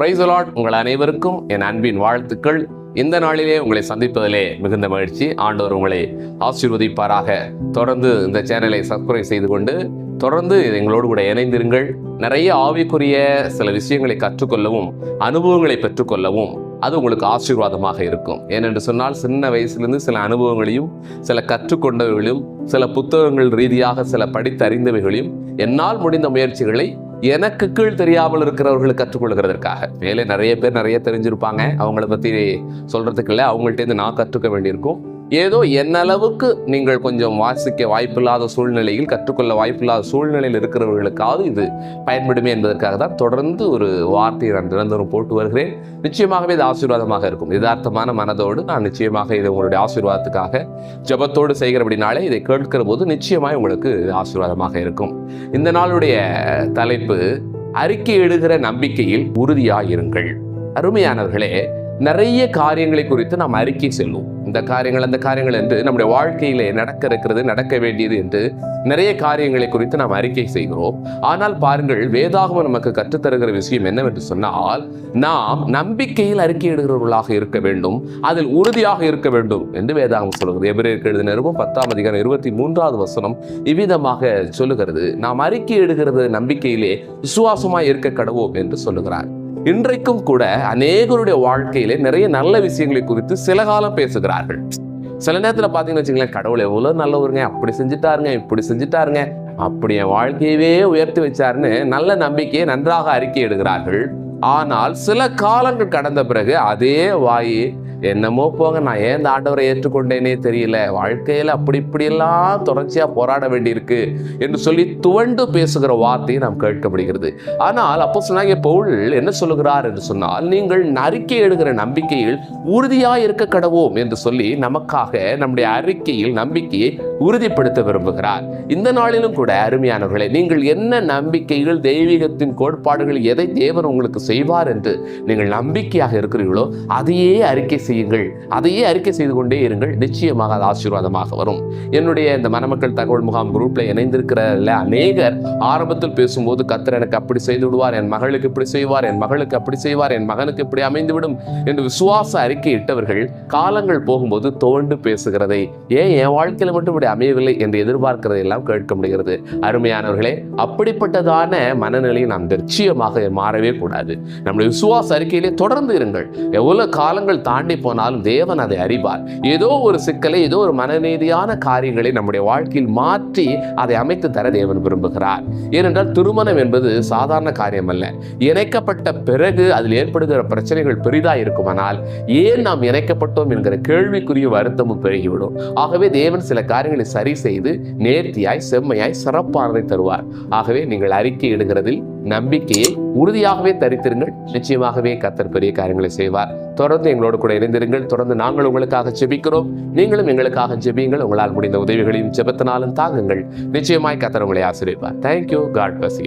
Price allot உங்கள் அனைவருக்கும் என் அன்பின் வாழ்த்துக்கள். இந்த நாளிலே உங்களை சந்திப்பதிலே மிகுந்த மகிழ்ச்சி. ஆண்டவர் உங்களை ஆசீர்வதிப்பாராக. தொடர்ந்து இந்த சேனலை சப்ஸ்கிரைப் செய்து கொண்டு தொடர்ந்து எங்களோடு கூட இணைந்திருங்கள். நிறைய ஆவிக்குரிய சில விஷயங்களை கற்றுக்கொள்ளவும் அனுபவங்களை பெற்றுக்கொள்ளவும் அது உங்களுக்கு ஆசீர்வாதமாக இருக்கும். ஏனென்று சொன்னால் சின்ன வயசுலேருந்து சில அனுபவங்களையும் சில கற்றுக்கொண்டவைகளையும் சில புத்தகங்கள் ரீதியாக சில படித்தறிந்தவைகளையும் என்னால் முடிந்த முயற்சிகளை எனக்கு கீழ் தெரியாமல் இருக்கிறவர்கள் கற்றுக்கொள்கிறதற்காக. மேலே நிறைய பேர் நிறைய தெரிஞ்சிருப்பாங்க. அவங்கள பற்றி சொல்றதுக்கு இல்லை. அவங்கள்ட்டேருந்து நான் கற்றுக்க வேண்டியிருக்கும். ஏதோ என்னளவுக்கு நீங்கள் கொஞ்சம் வாசிக்க வாய்ப்பில்லாத சூழ்நிலையில் கற்றுக்கொள்ள வாய்ப்பில்லாத சூழ்நிலையில் இருக்கிறவர்களுக்காவது இது பயன்படுமே என்பதற்காக தான் தொடர்ந்து ஒரு வார்த்தையை நான் நிரந்தரம் போட்டு வருகிறேன். நிச்சயமாகவே இது ஆசீர்வாதமாக இருக்கும். யதார்த்தமான மனதோடு நான் நிச்சயமாக இதை உங்களுடைய ஆசீர்வாதத்துக்காக ஜெபத்தோடு செய்கிறபடினாலே இதை கேட்கிற போது நிச்சயமாய் உங்களுக்கு ஆசீர்வாதமாக இருக்கும். இந்த நாளுடைய தலைப்பு அறிக்கையிடுகிற நம்பிக்கையில் உறுதியாயிருங்கள். அருமையானவர்களே நிறைய காரியங்களை குறித்து நாம் அறிக்கை செல்வோம். இந்த காரியங்கள் அந்த காரியங்கள் என்று நம்முடைய வாழ்க்கையிலே நடக்க இருக்கிறது நடக்க வேண்டியது என்று நிறைய காரியங்களை குறித்து நாம் அறிக்கை செய்கிறோம். ஆனால் பாருங்கள் வேதாகமம் நமக்கு கற்றுத்தருகிற விஷயம் என்னவென்று சொன்னால் நாம் நம்பிக்கையில் அறிக்கையிடுகிறவர்களாக இருக்க வேண்டும் அதில் உறுதியாக இருக்க வேண்டும் என்று வேதாகம் சொல்கிறது. எபிரேற்கு எழுதின நிருபம் பத்தாம் அதிகாரம் இருபத்தி மூன்றாவது வசனம் இவ்விதமாக சொல்லுகிறது. நாம் அறிக்கையிடுகிறது நம்பிக்கையிலே விசுவாசமாய் இருக்க கடவோம் என்று சொல்லுகிறார். இன்றைக்கும் கூட அநேகருடைய வாழ்க்கையிலே நிறைய நல்ல விஷயங்களை குறித்து சில காலம் பேசுகிறார்கள். சில நேரத்தில் பார்த்தீங்கன்னு வச்சுங்களேன் கடவுள் எவ்வளோ நல்லவருங்க அப்படி செஞ்சுட்டாருங்க இப்படி செஞ்சுட்டாருங்க அப்படி என் வாழ்க்கையவே உயர்த்தி வச்சாருன்னு நல்ல நம்பிக்கையை நன்றாக அறிக்கை எடுகிறார்கள் ஆனால் சில காலங்கள் கடந்த பிறகு அதே வாயே என்னமோ போங்க நான் ஏன் இந்த ஆண்டவரை ஏற்றுக்கொண்டேனே தெரியல. வாழ்க்கையில் அப்படி இப்படியெல்லாம் தொடர்ச்சியாக போராட வேண்டியிருக்கு என்று சொல்லி துவண்டு பேசுகிற வார்த்தையை நாம் கேட்கப்படுகிறது. ஆனால் அப்போ சொன்னாங்க பவுல் என்ன சொல்லுகிறார் என்று சொன்னால் நீங்கள் அறிக்கை எடுகிற நம்பிக்கையில் உறுதியாக இருக்க கடவோம் என்று சொல்லி நமக்காக நம்முடைய அறிக்கையில் நம்பிக்கையை உறுதிப்படுத்த விரும்புகிறார். இந்த நாளிலும் கூட அருமையானவர்களே நீங்கள் என்ன நம்பிக்கைகள் தெய்வீகத்தின் கோட்பாடுகள் எதை தேவன் உங்களுக்கு செய்வார் என்று நீங்கள் நம்பிக்கையாக இருக்கிறீர்களோ அதையே அறிக்கை செய்யுங்கள். அதையே அறிக்கை செய்து கொண்டே இருங்கள். நிச்சயமாக அது ஆசீர்வாதமாக வரும். என்னுடைய இந்த மணமக்கள் தகவல் முகாம் குரூப்ல இணைந்திருக்கிற அநேகர் ஆரம்பத்தில் பேசும்போது கத்தர் எனக்கு அப்படி செய்து விடுவார் என் மகளுக்கு இப்படி செய்வார் என் மகளுக்கு அப்படி செய்வார் என் மகனுக்கு இப்படி அமைந்துவிடும் என்று விசுவாச அறிக்கை இட்டவர்கள் காலங்கள் போகும்போது தோண்டு பேசுகிறதை ஏன் என் வாழ்க்கையில மட்டும் இப்படி அமையவில்லை என்று எதிர்பார்க்கிறதை எல்லாம் கேட்க முடிகிறது. அருமையானவர்களே அப்படிப்பட்டதான மனநிலையை நாம் நிச்சயமாக மாறவே கூடாது. நம்முடைய விசுவாச அறிக்கையிலே தொடர்ந்து இருங்கள். எவ்வளவு காலங்கள் தாண்டி போனாலும் தேவன் அதை அறிவார். ஏதோ ஒரு சிக்கலை ஏதோ ஒரு மனநீதியான காரியங்களை நம்முடைய வாழ்க்கையில் மாற்றி அதை அமைத்து தர தேவன் விரும்புகிறார். ஏனென்றால் திருமணம் என்பது சாதாரண காரியம் அல்ல இணைக்கப்பட்ட பிறகு அதில் ஏற்படுகிற பிரச்சனைகள் பெரிதா இருக்குமானால் ஏன் நாம் இணைக்கப்பட்டோம் என்கிற கேள்விக்குரிய வருத்தமும் பெருகிவிடும். ஆகவே தேவன் சில காரியங்களை சரி செய்து நேர்த்தியாய் செம்மையாய் சிறப்பானதை தருவார். ஆகவே நீங்கள் அறிக்கை இடுகிறதில் நம்பிக்கையை உறுதியாகவே தரித்திருங்கள். நிச்சயமாகவே கத்தர் பெரிய காரியங்களை செய்வார். தொடர்ந்து எங்களோடு கூட இணைந்திருங்கள். தொடர்ந்து நாங்கள் உங்களுக்காக ஜெபிக்கிறோம். நீங்களும் எங்களுக்காக ஜெபியுங்கள். உங்களால் முடிந்த உதவிகளையும் ஜெபத்தினாலும் தாங்குங்கள். நிச்சயமாய் கத்தர் உங்களை ஆசிரியப்பார் தேங்க்யூ காட் பஸ்